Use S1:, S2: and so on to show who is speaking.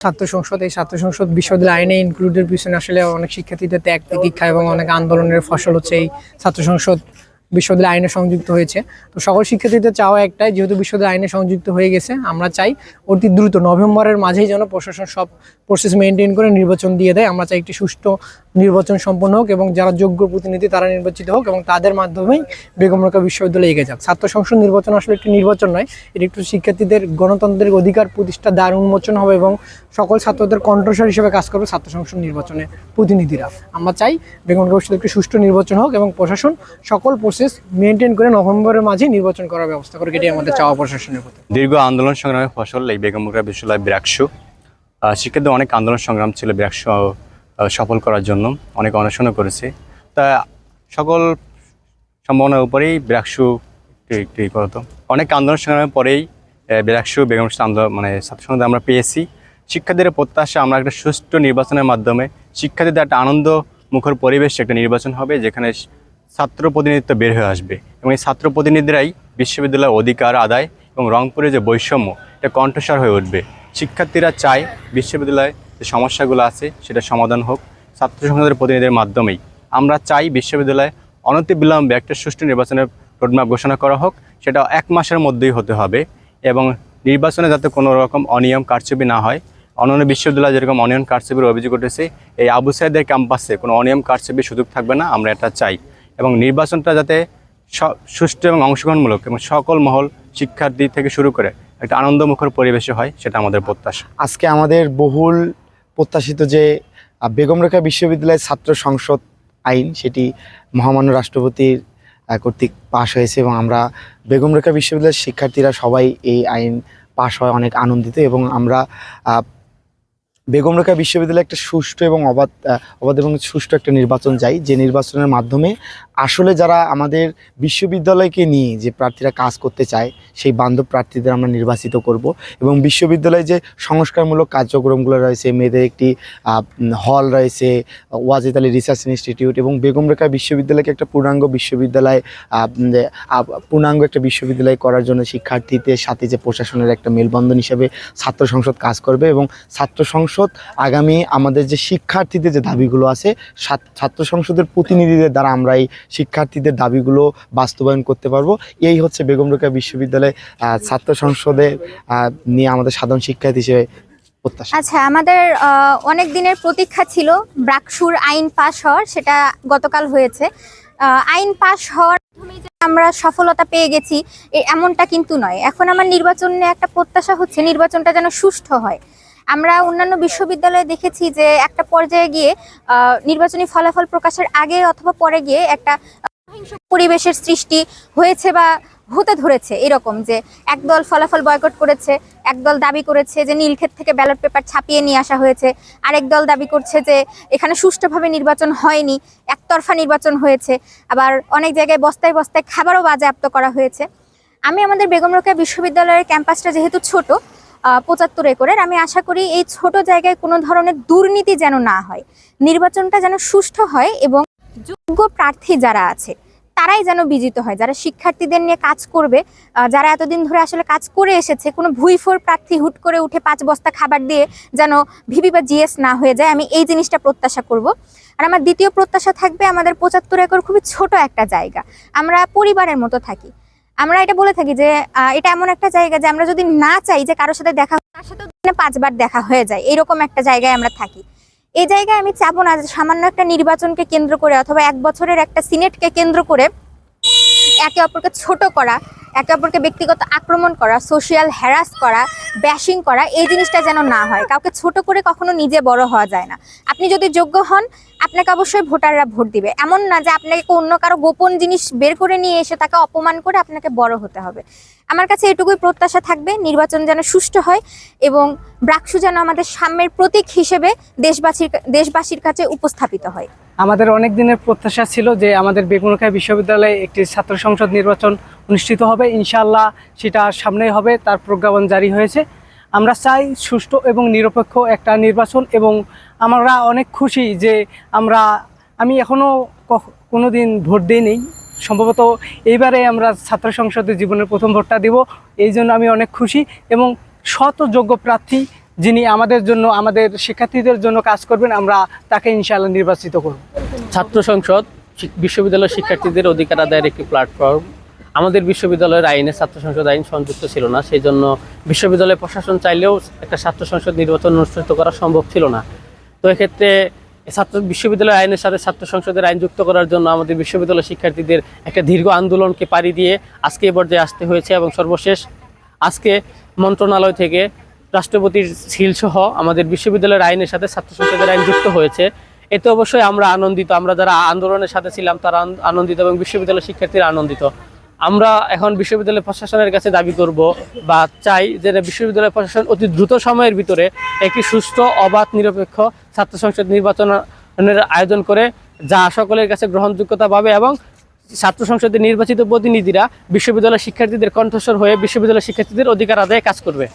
S1: ছাত্র সংসদ, এই ছাত্র সংসদ বিশ্ববিদ্যালয় আইনে ইনক্লুডের পিছনে আসলে অনেক শিক্ষার্থীদের ত্যাগ প্রতীক্ষা এবং অনেক আন্দোলনের ফসল হচ্ছে এই ছাত্র সংসদ বিশ্ববিদ্যালয় আইনে সংযুক্ত হয়েছে। তো সকল শিক্ষার্থীদের চাওয়া একটাই, যেহেতু বিশ্ববিদ্যালয় আইনে সংযুক্ত হয়ে গেছে, আমরা চাই অতি দ্রুত নভেম্বরের মাঝেই যেন প্রশাসন সব প্রসেস মেনটেন করে নির্বাচন দিয়ে দেয়। আমরা চাই একটি সুষ্ঠু নির্বাচন সম্পন্ন হোক এবং যারা যোগ্য প্রতিনিধি তারা নির্বাচিত হোক এবং তাদের মাধ্যমেই বেগম রোকেয়া বিশ্ববিদ্যালয়ে এগিয়ে যাক। ছাত্র সংসদ নির্বাচন আসলে একটি নির্বাচন নয়, এটি একটু শিক্ষার্থীদের গণতন্ত্রের অধিকার প্রতিষ্ঠা দ্বার উন্মোচন হবে এবং সকল ছাত্রদের কণ্ঠস্বর হিসেবে কাজ করবে ছাত্র সংসদ নির্বাচনে প্রতিনিধিরা। আমরা চাই বেগম রোকেয়া বিশ্ববিদ্যালয় সুষ্ঠু নির্বাচন হোক এবং প্রশাসন সকল প্রসেস মেনটেন করে নভেম্বরের মাঝে নির্বাচন করার ব্যবস্থা করে এটি আমাদের চাওয়া প্রশাসনের প্রতি।
S2: দীর্ঘ আন্দোলন সংগ্রামের ফসল এই বেগম রোকেয়া বিশ্ববিদ্যালয় ব্রাকসু। শিক্ষার্থীদের অনেক আন্দোলন সংগ্রাম ছিল ব্রাকসু সফল করার জন্য অনেক অনশনও করেছে। তা সকল সম্ভাবনার উপরেই ব্রাকসু একটি করতো অনেক আন্দোলন সংগ্রামের পরেই ব্রাকসু বেগম আন্দোলন মানে ছাত্র সংসদে আমরা পেয়েছি। শিক্ষার্থীদের প্রত্যাশা, আমরা একটা সুষ্ঠু নির্বাচনের মাধ্যমে শিক্ষার্থীদের একটা আনন্দ মুখর পরিবেশ একটা নির্বাচন হবে, যেখানে ছাত্র প্রতিনিধিত্ব বের হয়ে আসবে। এবং এই ছাত্র প্রতিনিধিরাই বিশ্ববিদ্যালয়ের অধিকার, আদায় এবং রংপুরে যে বৈষম্য, এটা কণ্ঠস্বর হয়ে উঠবে। শিক্ষার্থীরা চায় বিশ্ববিদ্যালয়ে যে সমস্যাগুলো আছে সেটা সমাধান হোক ছাত্র সংসদের প্রতিনিধিদের মাধ্যমেই। আমরা চাই বিশ্ববিদ্যালয়ে অনতিবিলম্বে একটা সুষ্ঠু নির্বাচনের রোডম্যাপ ঘোষণা করা হোক, সেটা এক মাসের মধ্যেই হতে হবে এবং নির্বাচনে যাতে কোনো রকম অনিয়ম, কারচুপি না হয়, অন্যান্য বিশ্ববিদ্যালয়ে যেরকম অনিয়ম, কারচুপির অভিযোগ উঠেছে, এই আবু সাইদের ক্যাম্পাসে কোনো অনিয়ম, কারচুপির সুযোগ থাকবে না, আমরা এটা চাই। এবং নির্বাচনটা যাতে সুষ্ঠু এবং অংশগ্রহণমূলক এবং সকল মহল শিক্ষার্থী থেকে শুরু করে একটা আনন্দমুখর পরিবেশে হয়, সেটা আমাদের প্রত্যাশা।
S3: আজকে আমাদের বহুল প্রত্যাশিত যে বেগম রেখা বিশ্ববিদ্যালয়ের ছাত্র সংসদ আইন সেটি মহামান্য রাষ্ট্রপতির কর্তৃক পাশ হয়েছে এবং আমরা বেগম রেখা বিশ্ববিদ্যালয়ের শিক্ষার্থীরা সবাই এই আইন পাশ হয় অনেক আনন্দিত এবং আমরা বেগম রেখা বিশ্ববিদ্যালয়ে একটা সুষ্ঠু এবং অবাধ অবাধ এবং সুষ্ঠু একটা নির্বাচন চাই, যে নির্বাচনের মাধ্যমে আসলে যারা আমাদের বিশ্ববিদ্যালয়কে নিয়ে যে প্রার্থীরা কাজ করতে চায়, সেই বান্ধব প্রার্থীদের আমরা নির্বাচিত করব এবং বিশ্ববিদ্যালয়ে যে সংস্কারমূলক কার্যক্রমগুলো রয়েছে, মেয়েদের একটি হল রয়েছে, ওয়াজিদ আলী রিসার্চ ইনস্টিটিউট এবং বেগম রেখা বিশ্ববিদ্যালয়কে একটা পূর্ণাঙ্গ বিশ্ববিদ্যালয় পূর্ণাঙ্গ একটা বিশ্ববিদ্যালয় করার জন্য শিক্ষার্থীদের সাথে যে প্রশাসনের একটা মেলবন্ধন হিসেবে ছাত্র সংসদ কাজ করবে এবং ছাত্র সংসদ আগামী আমাদের যে শিক্ষার্থীদের যে দাবিগুলো আছে ছাত্র সংসদের প্রতিনিধিদের দ্বারা আমরা এই শিক্ষার্থীদের দাবিগুলো বাস্তবায়ন করতে পারব। এই হচ্ছে বেগম রোকেয়া বিশ্ববিদ্যালয়ে ছাত্র সংসদে নিয়ে আমাদের সাধারণ শিক্ষার্থী হিসেবে
S4: আচ্ছা আমাদের অনেক দিনের প্রতীক্ষা ছিল, ব্রাকসুর আইন পাশ হওয়ার, সেটা গতকাল হয়েছে। আইন পাশ হওয়ার আমরা সফলতা পেয়ে গেছি এমনটা কিন্তু নয়। এখন আমার নির্বাচন নিয়ে একটা প্রত্যাশা হচ্ছে, নির্বাচনটা যেন সুষ্ঠু হয়। আমরা অন্যান্য বিশ্ববিদ্যালয়ে দেখেছি যে একটা পর্যায়ে গিয়ে নির্বাচনী ফলাফল প্রকাশের আগে অথবা পরে গিয়ে একটা পরিবেশের সৃষ্টি হয়েছে বা হতে ধরেছে এরকম যে একদল ফলাফল বয়কট করেছে, একদল দাবি করেছে যে নীলক্ষেত থেকে ব্যালট পেপার ছাপিয়ে নিয়ে আসা হয়েছে, আরেক দল দাবি করছে যে এখানে সুষ্ঠুভাবে নির্বাচন হয়নি, একতরফা নির্বাচন হয়েছে, আবার অনেক জায়গায় বস্তায় বস্তায় খাবারও বাজেয়াপ্ত করা হয়েছে। আমি আমাদের বেগম রোকেয়া বিশ্ববিদ্যালয়ের ক্যাম্পাসটা যেহেতু ছোট পঁচাত্তর একরের। আমি আশা করি এই ছোট জায়গায় কোনো ধরনের দুর্নীতি যেন না হয়। নির্বাচনটা যেন সুষ্ঠু হয় এবং যোগ্য প্রার্থী যারা আছে, তারাই যেন বিজিত হয়। যারা শিক্ষার্থীদের নিয়ে কাজ করবে যারা এতদিন ধরে আসলে কাজ করে এসেছে, কোনো ভুইফোর প্রার্থী হুট করে উঠে পাঁচ বস্তা খাবার দিয়ে যেন ভিবি বা জিএস না হয়ে যায়, আমি এই জিনিসটা প্রত্যাশা করব। আর আমার দ্বিতীয় প্রত্যাশা থাকবে, আমাদের পঁচাত্তর একর খুবই ছোট একটা জায়গা। আমরা পরিবারের মতো থাকি। আমরা এটা বলে থাকি যে এটা এমন একটা জায়গা যে আমরা যদি না চাই যে কারোর সাথে দেখা তার সাথে পাঁচবার দেখা হয়ে যায়। এরকম একটা জায়গায় আমরা থাকি। এই জায়গায় আমি চাবো না যে সামান্য একটা নির্বাচনকে কেন্দ্র করে অথবা এক বছরের একটা সিনেটকে কেন্দ্র করে একে অপরকে ছোট করা। একে অপরকে ব্যক্তিগত আক্রমণ করা সোশিয়াল হ্যারাস করা ব্যাশিং করা, এই জিনিসটা যেন না হয়। কাউকে ছোট করে কখনো নিজে বড় হওয়া যায় না। আপনি যদি যোগ্য হন, আপনাকে অবশ্যই ভোটাররা ভোট দিবে। এমন না যে আপনাকে অন্য কারও গোপন জিনিস বের করে নিয়ে এসে তাকে অপমান করে আপনাকে বড় হতে হবে। আমার কাছে এটুকুই প্রত্যাশা থাকবে, নির্বাচন যেন সুষ্ঠু হয় এবং ব্রাকসু যেন আমাদের সাম্যের প্রতীক হিসেবে দেশবাসীর দেশবাসীর কাছে উপস্থাপিত হয়।
S1: আমাদের অনেক দিনের প্রত্যাশা ছিল যে আমাদের বেগুনখাই বিশ্ববিদ্যালয়ে একটি ছাত্র সংসদ নির্বাচন অনুষ্ঠিত হবে ইনশাল্লাহ সেটা সামনেই হবে, তার প্রজ্ঞাপন জারি হয়েছে। আমরা চাই সুষ্ঠু এবং নিরপেক্ষ একটা নির্বাচন এবং আমরা অনেক খুশি যে আমরা, আমি এখনও কোনো দিন ভোট দিইনি। সম্ভবত এইবারে আমরা ছাত্র সংসদের জীবনের প্রথম ভোটটা দেব, এই জন্য আমি অনেক খুশি এবং শত যোগ্য প্রার্থী
S5: যিনি আমাদের জন্য, আমাদের শিক্ষার্থীদের জন্য কাজ করবেন, আমরা তাকে ইনশাআল্লাহ নির্বাচিত করব।
S6: ছাত্র সংসদ বিশ্ববিদ্যালয়ের শিক্ষার্থীদের অধিকার আদায়ের একটি প্ল্যাটফর্ম আমাদের বিশ্ববিদ্যালয়ের আইনে ছাত্র সংসদ আইন সংযুক্ত ছিল না সেই জন্য বিশ্ববিদ্যালয় প্রশাসন চাইলেও একটা ছাত্র সংসদ নির্বাচন অনুষ্ঠিত করা সম্ভব ছিল না। তো এক্ষেত্রে ছাত্র, বিশ্ববিদ্যালয় আইনের সাথে ছাত্র সংসদের আইন যুক্ত করার জন্য আমাদের বিশ্ববিদ্যালয় শিক্ষার্থীদের একটা দীর্ঘ আন্দোলনকে পাড়ি দিয়ে আজকে এই পর্যায়ে আসতে হয়েছে এবং সর্বশেষ আজকে মন্ত্রণালয় থেকে রাষ্ট্রপতির সিল সহ আমাদের বিশ্ববিদ্যালয়ের আইনের সাথে ছাত্র সংসদের আইন যুক্ত হয়েছে। এতে অবশ্যই আমরা আনন্দিত, আমরা যারা আন্দোলনের সাথে ছিলাম তারা আন- আনন্দিত এবং বিশ্ববিদ্যালয় শিক্ষার্থীরা আনন্দিত। আমরা এখন বিশ্ববিদ্যালয় প্রশাসনের কাছে দাবি করব বা চাই যে বিশ্ববিদ্যালয় প্রশাসন অতি দ্রুত সময়ের ভিতরে একটি সুস্থ, অবাধ, নিরপেক্ষ ছাত্র সংসদ নির্বাচনের আয়োজন করে যা সকলের কাছে গ্রহণযোগ্যতা পাবে এবং ছাত্র সংসদের নির্বাচিত প্রতিনিধিরা বিশ্ববিদ্যালয় শিক্ষার্থীদের কণ্ঠস্বর হয়ে বিশ্ববিদ্যালয় শিক্ষার্থীদের অধিকার আদায়ে কাজ করবে।